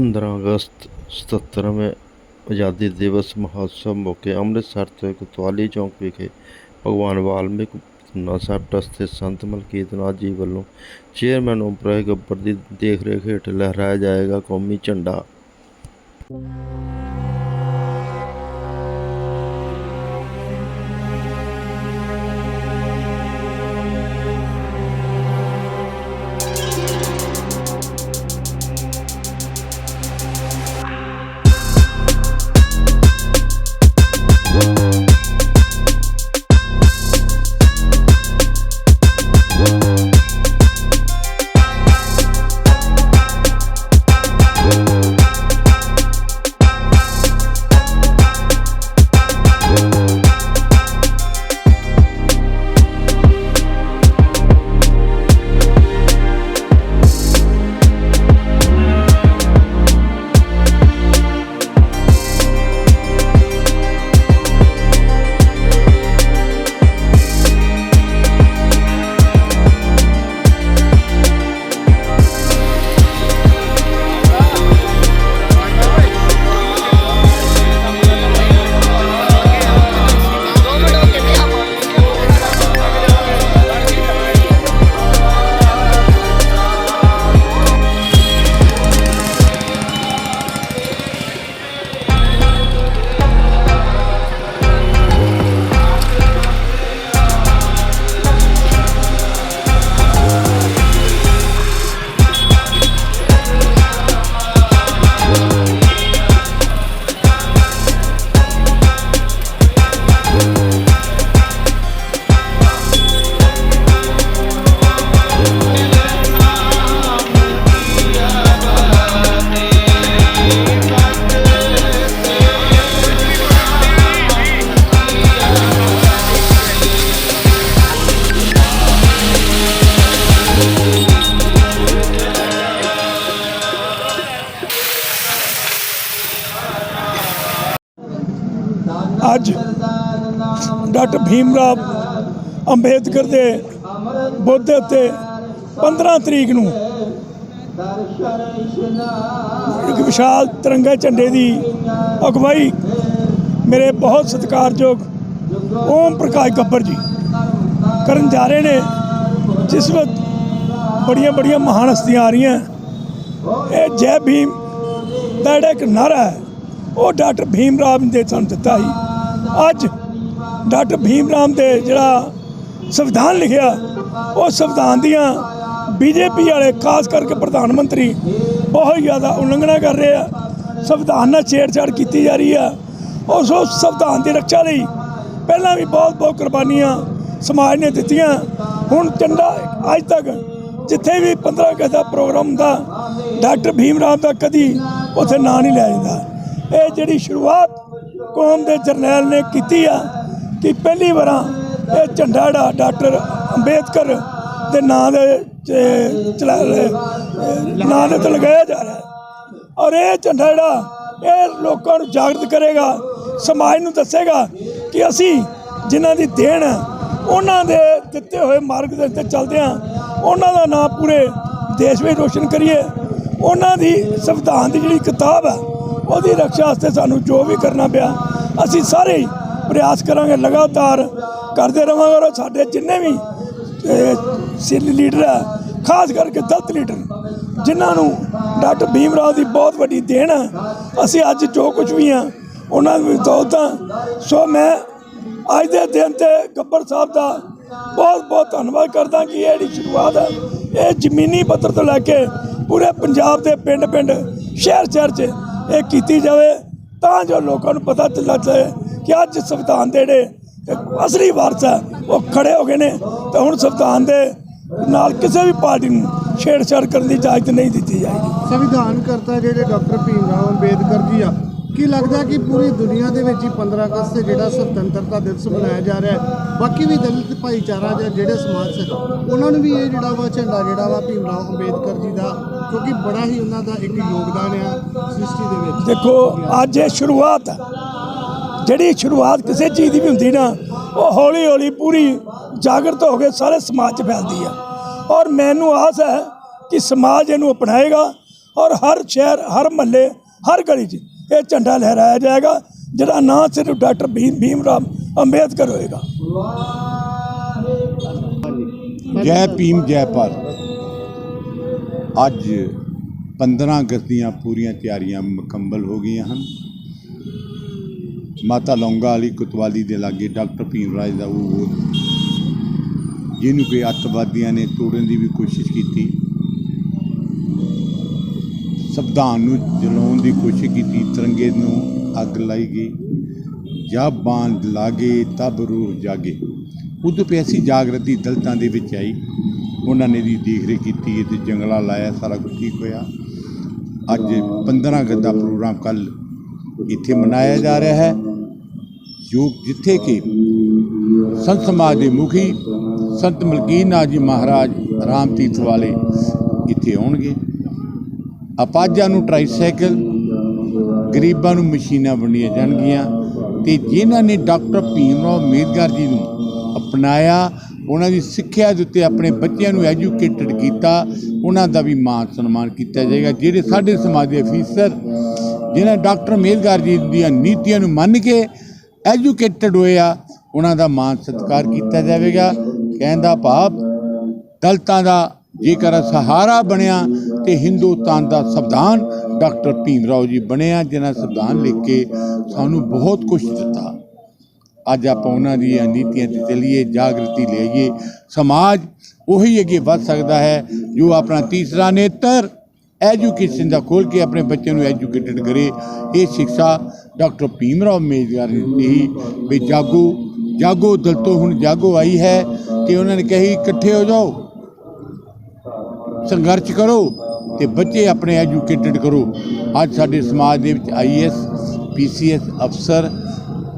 15 ਅਗਸਤ 77ਵੇਂ ਆਜ਼ਾਦੀ ਦਿਵਸ ਮਹੋਤਸਵ ਮੌਕੇ ਅੰਮ੍ਰਿਤਸਰ ਤੋਂ ਕੋਤਵਾਲੀ ਚੌਂਕ ਵਿਖੇ ਭਗਵਾਨ ਵਾਲਮੀਕ ਧੰਨਾ ਸਾਹਿਬ ਟਰੱਸਟ ਦੇ ਸੰਤ ਮਲਕੀਤ ਨਾਥ ਜੀ ਵੱਲੋਂ ਚੇਅਰਮੈਨ ਉਪਰਾਏ ਪ੍ਰਕਾਸ਼ ਗੱਬਰ ਦੀ ਦੇਖਰੇਖ ਹੇਠ ਲਹਿਰਾਇਆ ਜਾਏਗਾ ਕੌਮੀ ਝੰਡਾ। ਡਾਕਟਰ ਭੀਮ ਰਾਵ ਅੰਬੇਦਕਰ ਦੇ ਬੁੱਧ ਉੱਤੇ 15 ਤਰੀਕ ਨੂੰ ਇੱਕ ਵਿਸ਼ਾਲ ਤਿਰੰਗਾ ਝੰਡੇ ਦੀ ਅਗਵਾਈ ਮੇਰੇ ਬਹੁਤ ਸਤਿਕਾਰਯੋਗ ਓਮ ਪ੍ਰਕਾਸ਼ ਗੱਬਰ ਜੀ ਕਰਨ ਜਾ ਰਹੇ ਨੇ, ਜਿਸ ਵਕਤ ਬੜੀਆਂ ਬੜੀਆਂ ਮਹਾਨ ਹਸਤੀਆਂ ਆ ਰਹੀਆਂ। ਇਹ ਜੈ ਭੀਮ ਦਾ ਜਿਹੜਾ ਇੱਕ ਨਾਰਾ ਹੈ, ਉਹ ਡਾਕਟਰ ਭੀਮ ਰਾਮ ਨੇ ਸਾਨੂੰ ਦਿੱਤਾ ਸੀ। ਅੱਜ ਡਾਕਟਰ ਭੀਮ ਰਾਮ ਦੇ ਜਿਹੜਾ ਸੰਵਿਧਾਨ ਲਿਖਿਆ, ਉਹ ਸੰਵਿਧਾਨ ਦੀਆਂ ਬੀਜੇਪੀ ਵਾਲੇ, ਖਾਸ ਕਰਕੇ ਪ੍ਰਧਾਨ ਮੰਤਰੀ ਬਹੁਤ ਜ਼ਿਆਦਾ ਉਲੰਘਣਾ ਕਰ ਰਹੇ ਆ। ਸੰਵਿਧਾਨ ਨਾਲ ਛੇੜਛਾੜ ਕੀਤੀ ਜਾ ਰਹੀ ਆ। ਉਸ ਸੰਵਿਧਾਨ ਦੀ ਰੱਖਿਆ ਲਈ ਪਹਿਲਾਂ ਵੀ ਬਹੁਤ ਬਹੁਤ ਕੁਰਬਾਨੀਆਂ ਸਮਾਜ ਨੇ ਦਿੱਤੀਆਂ। ਹੁਣ ਚੰਡਾ ਅੱਜ ਤੱਕ ਜਿੱਥੇ ਵੀ 15 ਅਗਸਤ ਦਾ ਪ੍ਰੋਗਰਾਮ ਹੁੰਦਾ, ਡਾਕਟਰ ਭੀਮ ਰਾਮ ਦਾ ਕਦੀ ਉੱਥੇ ਨਾਂ ਨਹੀਂ ਲਿਆ ਜਾਂਦਾ। ਇਹ ਜਿਹੜੀ ਸ਼ੁਰੂਆਤ ਕੌਮ ਦੇ ਜਰਨੈਲ ਨੇ ਕੀਤੀ ਆ ਕਿ ਪਹਿਲੀ ਵਾਰਾਂ ਇਹ ਝੰਡਾ ਜਿਹੜਾ ਡਾਕਟਰ ਅੰਬੇਦਕਰ ਦੇ ਨਾਂ ਦੇ ਚਲਾ ਨਾਂ ਦੇ ਤੇ ਲਗਾਇਆ ਜਾ ਰਿਹਾ ਔਰ ਇਹ ਝੰਡਾ ਜਿਹੜਾ, ਇਹ ਲੋਕਾਂ ਨੂੰ ਜਾਗਰਤ ਕਰੇਗਾ, ਸਮਾਜ ਨੂੰ ਦੱਸੇਗਾ ਕਿ ਅਸੀਂ ਜਿਨ੍ਹਾਂ ਦੀ ਦੇਣ ਹੈ, ਉਹਨਾਂ ਦੇ ਦਿੱਤੇ ਹੋਏ ਮਾਰਗ ਦੇ ਉੱਤੇ ਚੱਲਦੇ ਹਾਂ। ਉਹਨਾਂ ਦਾ ਨਾਮ ਪੂਰੇ ਦੇਸ਼ ਵਿੱਚ ਰੋਸ਼ਨ ਕਰੀਏ। ਉਹਨਾਂ ਦੀ ਸੰਵਿਧਾਨ ਦੀ ਜਿਹੜੀ ਕਿਤਾਬ ਹੈ, ਉਹਦੀ ਰੱਖਿਆ ਵਾਸਤੇ ਸਾਨੂੰ ਜੋ ਵੀ ਕਰਨਾ ਪਿਆ, ਅਸੀਂ ਸਾਰੇ ਪ੍ਰਯਾਸ ਕਰਾਂਗੇ, ਲਗਾਤਾਰ ਕਰਦੇ ਰਵਾਂਗੇ ਔਰ ਸਾਡੇ ਜਿੰਨੇ ਵੀ ਸਿੱਲ ਲੀਡਰ ਹੈ ਖਾਸ ਕਰਕੇ ਦਲਤ ਲੀਡਰ, ਜਿਨ੍ਹਾਂ ਨੂੰ ਡਾਕਟਰ ਭੀਮ ਰਾਓ ਦੀ ਬਹੁਤ ਵੱਡੀ ਦੇਣ ਹੈ ਅਸੀਂ ਅੱਜ ਜੋ ਕੁਝ ਵੀ ਆ, ਉਹਨਾਂ ਨੂੰ ਦੌਲਤਾਂ ਸੋ ਮੈਂ ਅੱਜ ਦੇ ਦਿਨ ਤੇ ਗੱਬਰ ਸਾਹਿਬ ਦਾ ਬਹੁਤ ਬਹੁਤ ਧੰਨਵਾਦ ਕਰਦਾ ਕਿ ਇਹ ਜਿਹੜੀ ਸ਼ੁਰੂਆਤ ਹੈ ਇਹ ਜ਼ਮੀਨੀ ਪੱਧਰ ਤੋਂ ਲੈ ਕੇ ਪੂਰੇ ਪੰਜਾਬ ਦੇ ਪਿੰਡ ਪਿੰਡ ਸ਼ਹਿਰ ਸ਼ਹਿਰ 'ਚ ਇਹ ਕੀਤੀ ਜਾਵੇ, ਤਾਂ ਜੋ ਲੋਕਾਂ ਨੂੰ ਪਤਾ ਚੱਲ ਜਾਏ ਕਿ ਅੱਜ ਸੰਵਿਧਾਨ ਦੇ ਜਿਹੜੇ ਅਸਲੀ ਵਾਰਸ ਹੈ ਉਹ ਖੜੇ ਹੋ ਗਏ ਨੇ ਤੇ ਹੁਣ ਸੰਵਿਧਾਨ ਦੇ ਨਾਲ ਕਿਸੇ ਵੀ ਪਾਰਟੀ ਨੂੰ ਛੇੜਛਾੜ ਕਰਨ ਦੀ ਇਜਾਜ਼ਤ ਨਹੀਂ ਦਿੱਤੀ ਜਾਏਗੀ। ਸੰਵਿਧਾਨ ਕਰਤਾ ਜਿਹੜੇ ਡਾਕਟਰ ਭੀਮ ਰਾਓ ਅੰਬੇਦਕਰ ਜੀ ਆ ਕੀ ਲੱਗਦਾ ਕਿ ਪੂਰੀ ਦੁਨੀਆ ਦੇ ਵਿੱਚ ਹੀ 15 ਅਗਸਤ ਤੇ ਜਿਹੜਾ ਸੁਤੰਤਰਤਾ ਦਿਵਸ ਮਨਾਇਆ ਜਾ ਰਿਹਾ ਹੈ ਬਾਕੀ ਵੀ ਦਲਿਤ ਭਾਈਚਾਰਾ ਜਾਂ ਜਿਹੜੇ ਸਮਾਜ ਸੇ ਉਹਨਾਂ ਨੂੰ ਵੀ ਇਹ ਜਿਹੜਾ ਵਾ ਝੰਡਾ ਜਿਹੜਾ ਵਾ ਭੀਮ ਰਾਓ ਅੰਬੇਦਕਰ ਜੀ ਦਾ ਕਿਉਂਕਿ ਬੜਾ ਹੀ ਉਹਨਾਂ ਦਾ ਇੱਕ ਯੋਗਦਾਨ ਆ ਸ੍ਰਿਸ਼ਟੀ ਦੇ ਵਿੱਚ। ਦੇਖੋ ਅੱਜ ਇਹ ਸ਼ੁਰੂਆਤ ਹੈ ਜਿਹੜੀ ਸ਼ੁਰੂਆਤ ਕਿਸੇ ਚੀਜ਼ ਦੀ ਵੀ ਹੁੰਦੀ ਨਾ, ਉਹ ਹੌਲੀ ਹੌਲੀ ਪੂਰੀ ਜਾਗਰਤ ਹੋ ਕੇ ਸਾਰੇ ਸਮਾਜ 'ਚ ਫੈਲਦੀ ਆ। ਔਰ ਮੈਨੂੰ ਆਸ ਹੈ ਕਿ ਸਮਾਜ ਇਹਨੂੰ ਅਪਣਾਏਗਾ ਔਰ ਹਰ ਸ਼ਹਿਰ, ਹਰ ਮਹੱਲੇ, ਹਰ ਗਲੀ 'ਚ ਇਹ ਝੰਡਾ ਲਹਿਰਾਇਆ ਜਾਏਗਾ ਜਿਹੜਾ ਨਾਂ ਸਿਰਫ ਡਾਕਟਰ ਭੀਮ ਭੀਮ ਰਾਮ ਅੰਬੇਦਕਰ ਹੋਏਗਾ। ਜੈ ਭੀਮ, ਜੈ ਭਾਰਤ। ਅੱਜ 15 ਅਗਸਤ ਦੀਆਂ ਪੂਰੀਆਂ ਤਿਆਰੀਆਂ ਮੁਕੰਮਲ ਹੋ ਗਈਆਂ ਹਨ। ਮਾਤਾ ਲੌਂਗਾ ਵਾਲੀ ਕੁਤਵਾਲੀ ਦੇ ਲਾਗੇ ਡਾਕਟਰ ਭੀਮ ਰਾਜ ਦਾ ਉਹ ਜਿਹਨੂੰ ਕਿ ਅੱਤਵਾਦੀਆਂ ਨੇ ਤੋੜਨ ਦੀ ਵੀ ਕੋਸ਼ਿਸ਼ ਕੀਤੀ। ਸੰਵਿਧਾਨ ਨੂੰ ਜਲਾਉਣ ਦੀ ਕੋਸ਼ਿਸ਼ ਕੀਤੀ, ਤਿਰੰਗੇ ਨੂੰ ਅੱਗ ਲਾਈ ਗਈ। ਜਾਂ ਬਾਂਧ ਲਾਗੇ, ਤਬ ਰੂਹ ਜਾਗੇ। ਉਦੋਂ ਪੇ ਅਸੀਂ ਜਾਗਰਤੀ ਦਲਤਾਂ ਦੇ ਵਿੱਚ ਆਈ। ਉਹਨਾਂ ਨੇ ਦੀ ਦੇਖ ਕੀਤੀ ਤੇ ਜੰਗਲਾ ਲਾਇਆ, ਸਾਰਾ ਕੁਝ ਠੀਕ ਹੋਇਆ। ਅੱਜ 15 ਅਗਸਤ ਦਾ ਪ੍ਰੋਗਰਾਮ ਕੱਲ ਇੱਥੇ ਮਨਾਇਆ ਜਾ ਰਿਹਾ ਹੈ। ਜੋ ਜਿੱਥੇ ਕਿ ਸੰਤ ਸਮਾਜ ਦੇ ਮੁਖੀ ਸੰਤ ਮਲਕੀਨ ਨਾਥ ਜੀ ਮਹਾਰਾਜ ਰਾਮ ਤੀਰਥ ਵਾਲੇ ਇੱਥੇ ਆਉਣਗੇ। ਅਪਾਜਾਂ ਨੂੰ ਟ੍ਰਾਈਸਾਈਕਲ ਗਰੀਬਾਂ ਨੂੰ ਮਸ਼ੀਨਾਂ ਵੰਡੀਆਂ ਜਾਣਗੀਆਂ ਤੇ ਜਿਨ੍ਹਾਂ ਨੇ ਡਾਕਟਰ ਭੀਮ ਰਾਓ ਅੰਬੇਦਕਰ ਜੀ ਨੂੰ ਅਪਣਾਇਆ, ਉਹਨਾਂ ਦੀ ਸਿੱਖਿਆ ਦੇ ਉੱਤੇ ਆਪਣੇ ਬੱਚਿਆਂ ਨੂੰ ਐਜੂਕੇਟਡ ਕੀਤਾ, ਉਹਨਾਂ ਦਾ ਵੀ ਮਾਣ ਸਨਮਾਨ ਕੀਤਾ ਜਾਏਗਾ। ਜਿਹੜੇ ਸਾਡੇ ਸਮਾਜ ਦੇ ਅਫੀਸਰ, ਜਿਨ੍ਹਾਂ ਡਾਕਟਰ ਅੰਬੇਦਕਰ ਜੀ ਦੀਆਂ ਨੀਤੀਆਂ ਨੂੰ ਮੰਨ ਕੇ ਐਜੂਕੇਟਡ ਹੋਏ ਆ, ਉਹਨਾਂ ਦਾ ਮਾਣ ਸਤਿਕਾਰ ਕੀਤਾ ਜਾਵੇਗਾ। ਕਹਿੰਦਾ ਭਾਵ ਦਲਤਾਂ ਦਾ ਜੇਕਰ ਸਹਾਰਾ ਬਣਿਆ ਤੇ ਹਿੰਦੁਸਤਾਨ ਦਾ ਸੰਵਿਧਾਨ ਡਾਕਟਰ ਭੀਮ ਰਾਓ ਜੀ ਬਣਿਆ, ਜਿਨ੍ਹਾਂ ਸੰਵਿਧਾਨ ਲਿਖ ਕੇ ਸਾਨੂੰ ਬਹੁਤ ਕੁਝ ਦਿੱਤਾ। ਅੱਜ ਆਪਾਂ ਉਹਨਾਂ ਦੀਆਂ ਨੀਤੀਆਂ ਤੇ ਚੱਲੀਏ, ਜਾਗਰਤੀ ਲਿਆਈਏ ਸਮਾਜ ਉਹੀ ਅੱਗੇ ਵੱਧ ਸਕਦਾ ਹੈ, ਜੋ ਆਪਣਾ ਤੀਸਰਾ ਨੇਤਰ ਐਜੂਕੇਸ਼ਨ ਦਾ ਖੋਲ ਕੇ ਆਪਣੇ ਬੱਚਿਆਂ ਨੂੰ ਐਜੂਕੇਟਡ ਕਰੇ। ਇਹ ਸਿੱਖਿਆ ਡਾਕਟਰ ਭੀਮ ਰਾਓ ਅੰਬੇਦਕਰ ਨੇ ਦਿੱਤੀ ਵੀ ਜਾਗੋ ਜਾਗੋ ਦਿਲ ਤੋਂ ਹੁਣ ਜਾਗੋ ਆਈ ਹੈ ਕਿ ਉਹਨਾਂ ਨੇ ਕਹੀ ਇਕੱਠੇ ਹੋ ਜਾਓ, ਸੰਘਰਸ਼ ਕਰੋ ਤੇ ਬੱਚੇ ਆਪਣੇ ਐਜੂਕੇਟਡ ਕਰੋ। ਅੱਜ ਸਾਡੇ ਸਮਾਜ ਦੇ ਵਿੱਚ ਆਈਐਸ ਪੀਸੀਐਸ ਅਫਸਰ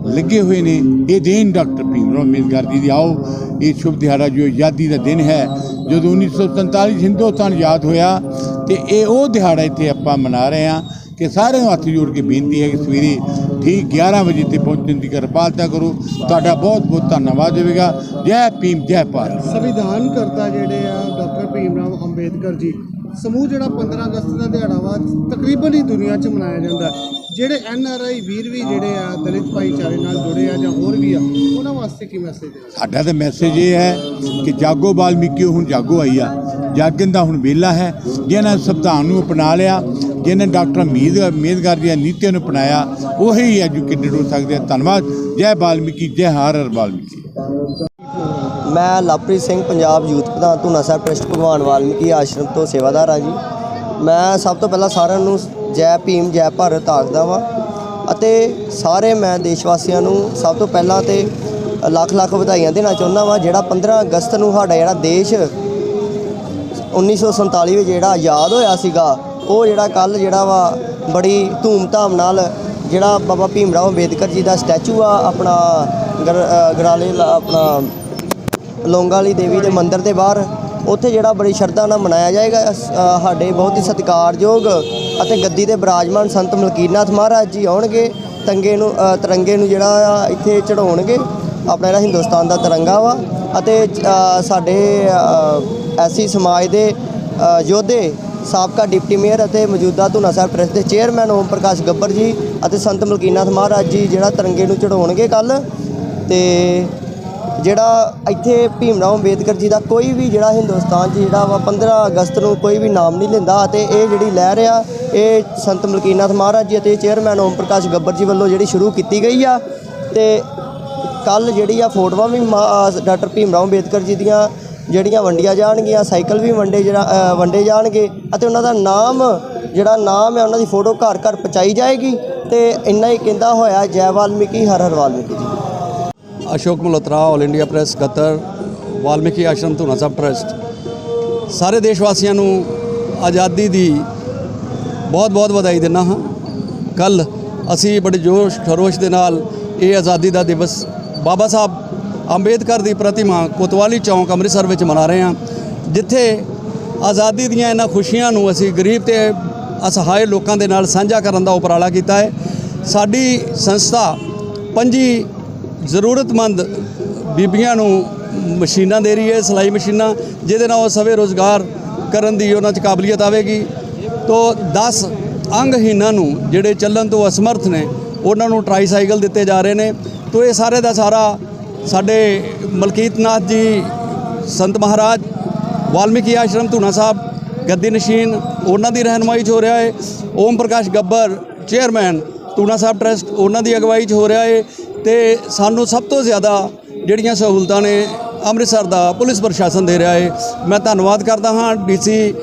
ਲੱਗੇ ਹੋਏ ਨੇ। ਇਹ ਦਿਨ ਡਾਕਟਰ ਭੀਮ ਰਾਓ ਅੰਬੇਦਕਰ ਜੀ ਦੀ, ਆਓ, ਇਹ ਸ਼ੁਭ ਦਿਹਾੜਾ ਜੋ ਆਜ਼ਾਦੀ ਦਾ ਦਿਨ ਹੈ, ਜਦੋਂ 1947 ਹਿੰਦੁਸਤਾਨ ਆਜ਼ਾਦ ਹੋਇਆ ਤੇ ਇਹ ਉਹ ਦਿਹਾੜਾ ਇੱਥੇ ਆਪਾਂ ਮਨਾ ਰਹੇ ਹਾਂ ਕਿ ਸਾਰਿਆਂ ਨੂੰ ਹੱਥ ਜੋੜ ਕੇ ਬੇਨਤੀ ਹੈ ਕਿ ਸਵੇਰੇ ਠੀਕ 11 ਵਜੇ ਤੇ ਪਹੁੰਚਣ ਦੀ ਕਿਰਪਾਲਤਾ ਕਰੋ। ਤੁਹਾਡਾ ਬਹੁਤ ਬਹੁਤ ਧੰਨਵਾਦ ਹੋਵੇਗਾ। ਜੈ ਭੀਮ, ਜੈ ਭਾਰਤ। ਸੰਵਿਧਾਨ ਕਰਤਾ ਜਿਹੜੇ ਆ, ਡਾਕਟਰ ਭੀਮ ਰਾਓ ਅੰਬੇਦਕਰ ਜੀ ਸਮੂਹ ਜਿਹੜਾ 15 ਅਗਸਤ ਦਾ ਦਿਹਾੜਾ ਵਾ, ਤਕਰੀਬਨ ਹੀ ਦੁਨੀਆ 'ਚ ਮਨਾਇਆ ਜਾਂਦਾ ਜਿਹੜੇ ਐਨ ਆਰ ਆਈ ਵੀਰ ਵੀ ਜਿਹੜੇ ਆ, ਦਲਿਤ ਭਾਈਚਾਰੇ ਨਾਲ ਜੁੜੇ ਆ ਜਾਂ ਹੋਰ ਵੀ ਆ, ਉਹਨਾਂ ਵਾਸਤੇ ਕੀ ਮੈਸੇਜ ਹੈ? ਸਾਡਾ ਤਾਂ ਮੈਸੇਜ ਇਹ ਹੈ ਕਿ ਜਾਗੋ ਵਾਲਮੀਕੀ ਹੁਣ ਜਾਗੋ ਆਈ ਆ। ਜਾਗਣ ਦਾ ਹੁਣ ਵੇਲਾ ਹੈ। ਜਿਹਨਾਂ ਸੰਵਿਧਾਨ ਨੂੰ ਅਪਣਾ ਲਿਆ, ਜਿਹਨੇ ਡਾਕਟਰ ਮੀਦ, ਮੇਦਗਰ ਦੀਆਂ ਨੀਤੀਆਂ ਨੂੰ ਅਪਣਾਇਆ, ਉਹੀ ਐਜੂਕੇਟਿਡ ਹੋ ਸਕਦੇ ਆ। ਧੰਨਵਾਦ। ਜੈ ਵਾਲਮੀਕੀ, ਜੈ ਹਰ ਹਰ ਵਾਲਮੀਕੀ। ਮੈਂ ਲਵਪ੍ਰੀਤ ਸਿੰਘ, ਪੰਜਾਬ ਯੂਥ ਪ੍ਰਧਾਨ ਧੂਨਾ ਸਾਹਿਬ ਟਰਸਟ, ਭਗਵਾਨ ਵਾਲਮੀਕੀ ਆਸ਼ਰਮ ਤੋਂ ਸੇਵਾਦਾਰ ਹਾਂ ਜੀ। ਮੈਂ ਸਭ ਤੋਂ ਪਹਿਲਾਂ ਸਾਰਿਆਂ ਨੂੰ ਜੈ ਭੀਮ, ਜੈ ਭਾਰਤ ਆਖਦਾ ਵਾਂ ਅਤੇ ਸਾਰੇ ਮੈਂ ਦੇਸ਼ ਵਾਸੀਆਂ ਨੂੰ ਸਭ ਤੋਂ ਪਹਿਲਾਂ ਤੇ ਲੱਖ ਲੱਖ ਵਧਾਈਆਂ ਦੇਣਾ ਚਾਹੁੰਦਾ ਵਾਂ, ਜਿਹੜਾ 15 ਅਗਸਤ ਨੂੰ ਸਾਡਾ ਜਿਹੜਾ ਦੇਸ਼ 1947 ਵਿੱਚ ਜਿਹੜਾ ਆਜ਼ਾਦ ਹੋਇਆ ਸੀਗਾ, ਉਹ ਜਿਹੜਾ ਕੱਲ ਜਿਹੜਾ ਵਾ ਬੜੀ ਧੂਮ-ਧਾਮ ਨਾਲ ਜਿਹੜਾ ਬਾਬਾ ਭੀਮ ਰਾਓ ਅੰਬੇਦਕਰ ਜੀ ਦਾ ਸਟੈਚੂ ਆ, ਆਪਣਾ ਗਰ- ਗਰਾਲੇ ਲਾ- ਆਪਣਾ ਲੌਂਗਾ ਵਾਲੀ ਦੇਵੀ ਦੇ ਮੰਦਿਰ ਦੇ ਬਾਹਰ, ਉੱਥੇ ਜਿਹੜਾ ਬੜੀ ਸ਼ਰਧਾ ਨਾਲ ਮਨਾਇਆ ਜਾਏਗਾ ਸਾਡੇ ਬਹੁਤ ਹੀ ਸਤਿਕਾਰਯੋਗ ਅਤੇ ਗੱਦੀ ਦੇ ਬਿਰਾਜਮਾਨ ਸੰਤ ਮਲਕੀਰਨਾਥ ਮਹਾਰਾਜ ਜੀ ਆਉਣਗੇ ਤੰਗੇ ਨੂੰ ਤਿਰੰਗੇ ਨੂੰ ਜਿਹੜਾ ਇੱਥੇ ਚੜਾਉਣਗੇ ਆਪਣਾ ਜਿਹੜਾ ਹਿੰਦੁਸਤਾਨ ਦਾ ਤਿਰੰਗਾ ਵਾ ਅਤੇ ਸਾਡੇ ਐਸੀ ਸਮਾਜ ਦੇ ਯੋਧੇ, ਸਾਬਕਾ ਡਿਪਟੀ ਮੇਅਰ ਅਤੇ ਮੌਜੂਦਾ ਧੂਨਾ ਸਾਹਿਬ ਟਰਸਟ ਦੇ ਚੇਅਰਮੈਨ ਓਮ ਪ੍ਰਕਾਸ਼ ਗੱਬਰ ਜੀ ਅਤੇ ਸੰਤ ਮਲਕੀਰਨਾਥ ਮਹਾਰਾਜ ਜੀ ਜਿਹੜਾ ਤਿਰੰਗੇ ਨੂੰ ਚੜਾਉਣਗੇ ਕੱਲ ਤੇ ਜਿਹੜਾ ਇੱਥੇ ਭੀਮ ਰਾਓ ਅੰਬੇਦਕਰ ਜੀ ਦਾ ਕੋਈ ਵੀ ਜਿਹੜਾ ਹਿੰਦੁਸਤਾਨ 'ਚ ਜਿਹੜਾ ਵਾ 15 ਅਗਸਤ ਨੂੰ ਕੋਈ ਵੀ ਨਾਮ ਨਹੀਂ ਲੈਂਦਾ ਅਤੇ ਇਹ ਜਿਹੜੀ ਲਹਿਰ ਆ ਇਹ ਸੰਤ ਮਲਕੀਰਨਾਥ ਮਹਾਰਾਜ ਜੀ ਅਤੇ ਚੇਅਰਮੈਨ ਓਮ ਪ੍ਰਕਾਸ਼ ਗੱਬਰ ਜੀ ਵੱਲੋਂ ਜਿਹੜੀ ਸ਼ੁਰੂ ਕੀਤੀ ਗਈ ਆ ਤੇ ਕੱਲ ਜਿਹੜੀ ਆ ਫੋਟੋਆਂ ਵੀ ਮਾ- ਅ, ਡਾਕਟਰ ਭੀਮ ਰਾਓ ਅੰਬੇਦਕਰ ਜੀ ਦੀਆਂ ਜਿਹੜੀਆਂ ਵੰਡੀਆਂ ਜਾਣਗੀਆਂ ਸਾਈਕਲ ਵੀ ਵੰਡੇ ਜਿਹੜਾ ਵੰਡੇ ਜਾਣਗੇ ਅਤੇ ਉਹਨਾਂ ਦਾ ਨਾਮ ਜਿਹੜਾ ਨਾਮ ਹੈ ਉਹਨਾਂ ਦੀ ਫੋਟੋ ਘਰ ਘਰ ਪਹੁੰਚਾਈ ਜਾਏਗੀ ਤੇ ਇੰਨਾ ਹੀ ਕਹਿੰਦਾ ਹੋਇਆ ਜੈ ਵਾਲਮੀਕੀ ਹਰ ਹਰ Valmiki ji. Ashok Malhotra all India press Qatar Valmiki Ashram Dhuna Sahib trust ਸਾਰੇ ਦੇਸ਼ ਵਾਸੀਆਂ ਨੂੰ ਆਜ਼ਾਦੀ ਦੀ ਬਹੁਤ ਬਹੁਤ ਵਧਾਈ ਦਿੰਦਾ ਹਾਂ ਕੱਲ ਅਸੀਂ ਬੜੇ ਜੋਸ਼ ਖਰੋਸ਼ ਦੇ ਨਾਲ ਇਹ ਆਜ਼ਾਦੀ ਦਾ ਦਿਵਸ ਬਾਬਾ ਸਾਹਿਬ ਅੰਬੇਦਕਰ ਦੀ ਪ੍ਰਤਿਮਾ ਕੋਤਵਾਲੀ ਚੌਂਕ ਅੰਮ੍ਰਿਤਸਰ ਵਿੱਚ ਮਨਾ ਰਹੇ ਹਾਂ ਜਿੱਥੇ ਆਜ਼ਾਦੀ ਦੀਆਂ ਇਹਨਾਂ ਖੁਸ਼ੀਆਂ ਨੂੰ ਅਸੀਂ ਗਰੀਬ ਤੇ ਅਸਹਾਏ ਲੋਕਾਂ ਦੇ ਨਾਲ ਸਾਂਝਾ ਕਰਨ ਦਾ ਉਪਰਾਲਾ ਕੀਤਾ ਹੈ ਸਾਡੀ ਸੰਸਥਾ ਪੰਜੀ ਜ਼ਰੂਰਤਮੰਦ ਬੀਬੀਆਂ ਨੂੰ ਮਸ਼ੀਨਾਂ ਦੇ ਰਹੀ ਹੈ, ਸਿਲਾਈ ਮਸ਼ੀਨਾਂ, ਜਿਹਦੇ ਨਾਲ ਉਹ ਸਵੇ ਰੋਜ਼ਗਾਰ ਕਰਨ ਦੀ ਉਹਨਾਂ 'ਚ ਕਾਬਲੀਅਤ ਆਵੇਗੀ। ਤੋ 10 ਅੰਗਹੀਣਾਂ ਨੂੰ ਜਿਹੜੇ ਚੱਲਣ ਤੋਂ ਅਸਮਰਥ ਨੇ, ਉਹਨਾਂ ਨੂੰ ਟਰਾਈਸਾਈਕਲ ਦਿੱਤੇ ਜਾ ਰਹੇ ਨੇ। ਤੋ ਇਹ ਸਾਰੇ ਦਾ ਸਾਰਾ ਸਾਡੇ ਮਲਕੀਤ ਨਾਥ ਜੀ, ਸੰਤ ਮਹਾਰਾਜ, ਵਾਲਮੀਕੀ ਆਸ਼ਰਮ, ਧੂਣਾ ਸਾਹਿਬ, ਗੱਦੀ ਨਸ਼ੀਨ, ਉਹਨਾਂ ਦੀ ਰਹਿਨਮਾਈ 'ਚ ਹੋ ਰਿਹਾ ਹੈ ਓਮ ਪ੍ਰਕਾਸ਼ ਗੱਬਰ ਚੇਅਰਮੈਨ ਧੂਣਾ ਸਾਹਿਬ ਟਰਸਟ ਉਹਨਾਂ ਦੀ ਅਗਵਾਈ 'ਚ ਹੋ ਰਿਹਾ ਹੈ ਤੇ ਸਾਨੂੰ ਸਭ ਤੋਂ ਜ਼ਿਆਦਾ ਜਿਹੜੀਆਂ ਸਹੂਲਤਾਂ ਨੇ ਅੰਮ੍ਰਿਤਸਰ ਦਾ ਪੁਲਿਸ ਪ੍ਰਸ਼ਾਸਨ ਦੇ ਰਿਹਾ ਹੈ ਮੈਂ ਧੰਨਵਾਦ ਕਰਦਾ ਹਾਂ ਡੀਸੀ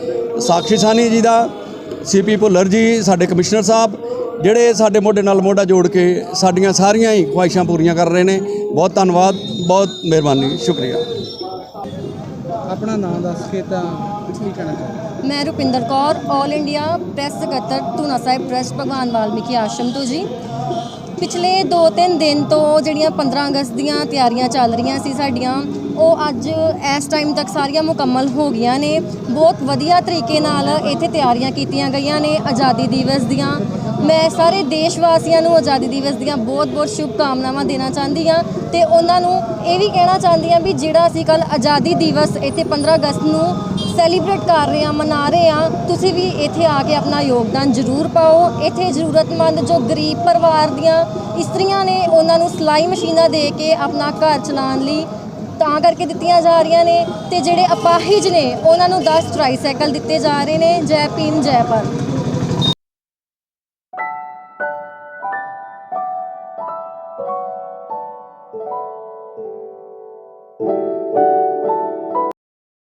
ਸਾਕਸ਼ੀ ਸਾਨੀ ਜੀ ਦਾ ਸੀਪੀ ਭੁੱਲਰ ਜੀ ਸਾਡੇ ਕਮਿਸ਼ਨਰ ਸਾਹਿਬ ਜਿਹੜੇ ਸਾਡੇ ਮੋਢੇ ਨਾਲ ਮੋਢਾ ਜੋੜ ਕੇ ਸਾਡੀਆਂ ਸਾਰੀਆਂ ਹੀ ਖੁਆਇਸ਼ਾਂ ਪੂਰੀਆਂ ਕਰ ਰਹੇ ਨੇ। ਬਹੁਤ ਧੰਨਵਾਦ ਬਹੁਤ ਮਿਹਰਬਾਨੀ ਸ਼ੁਕਰੀਆ। ਆਪਣਾ ਨਾਮ ਦੱਸ ਕੇ ਤਾਂ ਕੀ ਕਹਿਣਾ ਚਾਹੁੰਦੇ ਮੈਂ ਰੁਪਿੰਦਰ ਕੌਰ 올 ਇੰਡੀਆ ਪ੍ਰੈਸ ਸਕੱਤਰ ਧੂਨਾ ਸਾਹਿਬ ਟਰਸਟ ਭਗਵਾਨ ਵਾਲਮੀਕੀ ਆਸ਼ਰਮ ਤੋਂ ਜੀ। ਪਿਛਲੇ 2-3 ਦਿਨ ਤੋਂ ਜਿਹੜੀਆਂ 15 ਅਗਸਤ ਦੀਆਂ ਤਿਆਰੀਆਂ ਚੱਲ ਰਹੀਆਂ ਸੀ ਸਾਡੀਆਂ, ਉਹ ਅੱਜ ਇਸ ਟਾਈਮ ਤੱਕ ਸਾਰੀਆਂ ਮੁਕੰਮਲ ਹੋ ਗਈਆਂ ਨੇ। ਬਹੁਤ ਵਧੀਆ ਤਰੀਕੇ ਨਾਲ ਇੱਥੇ ਤਿਆਰੀਆਂ ਕੀਤੀਆਂ ਗਈਆਂ ਨੇ ਆਜ਼ਾਦੀ ਦਿਵਸ ਦੀਆਂ। ਮੈਂ ਸਾਰੇ ਦੇਸ਼ ਵਾਸੀਆਂ ਨੂੰ ਆਜ਼ਾਦੀ ਦਿਵਸ ਦੀਆਂ ਬਹੁਤ-ਬਹੁਤ ਸ਼ੁਭ ਕਾਮਨਾਵਾਂ ਦੇਣਾ ਚਾਹੁੰਦੀ ਹਾਂ ਤੇ ਉਹਨਾਂ ਨੂੰ ਇਹ ਵੀ ਕਹਿਣਾ ਚਾਹੁੰਦੀ ਹਾਂ ਵੀ ਜਿਹੜਾ ਅਸੀਂ ਕੱਲ ਆਜ਼ਾਦੀ ਦਿਵਸ ਇੱਥੇ 15 ਅਗਸਤ ਨੂੰ ਸੈਲੀਬ੍ਰੇਟ ਕਰ ਰਹੇ ਹਾਂ, ਮਨਾ ਰਹੇ ਹਾਂ, ਤੁਸੀਂ ਵੀ ਇੱਥੇ ਆ ਕੇ ਆਪਣਾ ਯੋਗਦਾਨ ਜ਼ਰੂਰ ਪਾਓ। ਇੱਥੇ ਜ਼ਰੂਰਤਮੰਦ ਜੋ ਗਰੀਬ ਪਰਿਵਾਰ ਦੀਆਂ ਇਸਤਰੀਆਂ ਨੇ, ਉਹਨਾਂ ਨੂੰ ਸਿਲਾਈ ਮਸ਼ੀਨਾਂ ਦੇ ਕੇ ਆਪਣਾ ਘਰ ਚਲਾਉਣ ਲਈ ਤਾਂ ਕਰਕੇ ਦਿੱਤੀਆਂ ਜਾ ਰਹੀਆਂ ਨੇ ਤੇ ਜਿਹੜੇ ਅਪਾਹਿਜ ਨੇ, ਉਹਨਾਂ ਨੂੰ 10 ਟਰਾਈਸਾਈਕਲ ਦਿੱਤੇ ਜਾ ਰਹੇ ਨੇ। ਜੈ ਭੀਮ, ਜੈ ਭਾਰਤ।